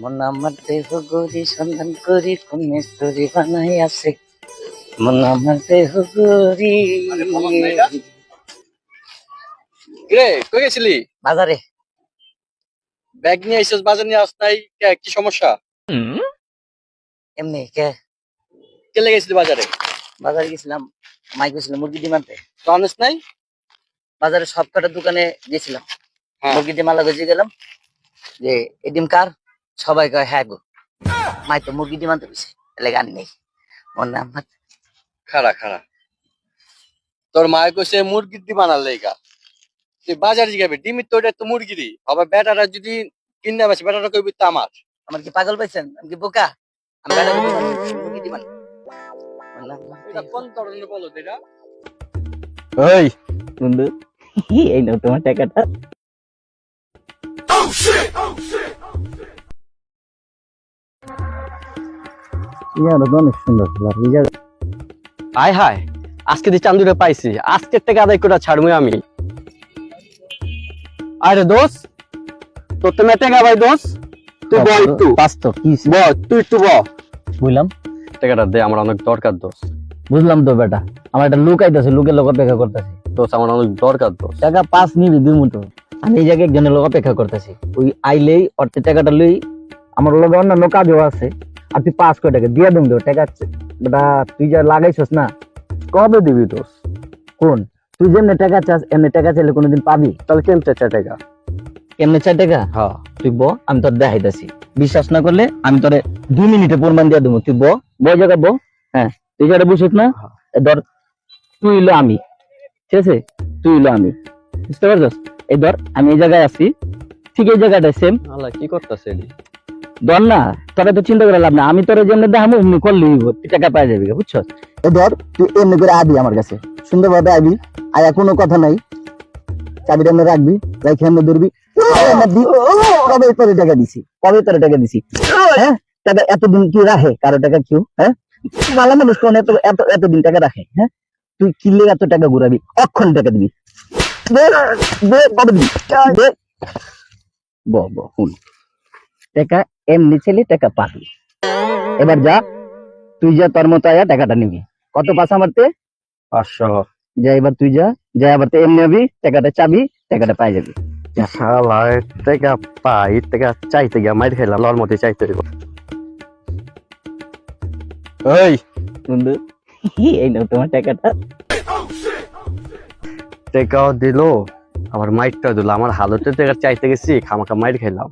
মন আমার দেহ গরি সন্ধান করি কোন বানাই আছে। মন আমার দেহ গরি। রে কই গেছিলি? বাজারে। ব্যাগ নিয়ে বাজার নিয়ে আস নাই কি সমস্যা? এমনি কে? চলে গেছিলি বাজারে? বাজারে গেছিলাম মাই গেছিলাম মুরগি ডিম আনতে। তো আনিস নাই? বাজারে সব কটা দোকানে গেছিলাম। হ্যাঁ। মুরগি ডিম গেলাম যে এই ডিম কার? সবাই কয় হ্যাঁ গো। মাই তো মুরগি ডিম আনতে গেছে এলে গান নেই মন আমার খাড়া খাড়া। তোর মায়ে কইছে মুরগির ডিম আনার লেগা। তুই বাজারে জিগাবি ডিমির তো ওটা তো মুরগিরই আবার বেটারা যদি কিনে বেছে বেটারা কইবি তো আমার। আমার কি পাগল পাইছেন? আমি কি বোকা? আমি বেটা মুরগি মুরগি ডিম। মন এটা দেহ কোন ধরনের বলো এটা? ওই বন্ধু। এই নাও তোমার টাকাটা। ইয়ার অনেক সুন্দর হায় হায় আজকে চান্দুরে পাইছি আজকের থেকে আদায় করে ছাড়বো আমি। আরে তোর তো গা ভাই তুই বল একটু। কি ব তুই একটু ব বুঝলাম। টাকাটা দে আমার অনেক দরকার দোষ। বুঝলাম তো বেটা আমার একটা লুক আইতেছে লুকের লোক অপেক্ষা করতেছে। দোষ আমার অনেক দরকার দোষ। টাকা পাঁচ নিবি দুই মুঠো। আমি এই জায়গায় একজনের লোক অপেক্ষা করতেছি। ওই আইলেই অর্থে টাকাটা লই আমার লোক অন্যান্য কাজও আছে। আর তুই পাঁচ কোটি টাকা দিয়ে দিন তো টাকা আছে- বেটা তুই যা লাগাইছস না কবে দিবি দোষ? কোন? তুই যেমনি টাকা চাস এমনি টাকা চাইলে কোনোদিন পাবি? তাহলে কেমতে চাই টাকা? এমনি চার টাকা? হ্যাঁ তুই ব আমি তোর দেখাইতেছি। বিশ্বাস না করলে আমি তোরে দুই মিনিটে প্রমাণ দিয়ে দেবো তুই ব। ব জায়গা ব? হ্যাঁ। তুই যারা বুঝিস না? হ্যাঁ। এ ধর তুই হইল আমি। ঠিক আছে? তুই হইল আমি। বুঝতে পারছিস? এই ধর আমি এই জায়গায় আছি। ঠিক এই জায়গাটা সেম আল্লাহ কি করতেছে ধর না, তোরা তো চিন্তা করে লাভ না আমি তোরা যেমনি অমনি করলে টাকা পাই যাবি বুঝছস? এই ধর, তুই এমনি করে আবি আমার কাছে। সুন্দরভাবে আবি, আয়া কোনো কথা নাই। চাবিটা এমনি রাখবি রাখি এমনি ধরবি। কবে তোরে টাকা দিছি? কবে তোরে টাকা দিছি? হ্যাঁ? এতদিন কি রাখে? কারও টাকা কেউ হ্যাঁ? ভালো মানুষ কোন এত এত, এতদিন টাকা রাখে হ্যাঁ? তুই কিনলে এত টাকা ঘুরাবি? অক্ষণ টাকা দিবি। কবে টাকা এমনি ছেলে টাকা পাবি। এবার যা তুই যা তোর মতো আয়া টাকাটা নিবি। কত পাস আমারতে পাঁচশো। যা এবার তুই যা যা এবার তো এমনি হবি টাকাটা চাবি টাকাটা পাই যাবি। শালা টাকা পাই টাকা চাইতে গিয়া মাইর খাইলাম লর মতে চাইতে ওই বন্ধু। এই নাও তোমার টাকাটা। টাকাও দিল আমার মাইরটা দিল আমার হালতে টাকা চাইতে গেছি খামাখা মাইর খাইলাম।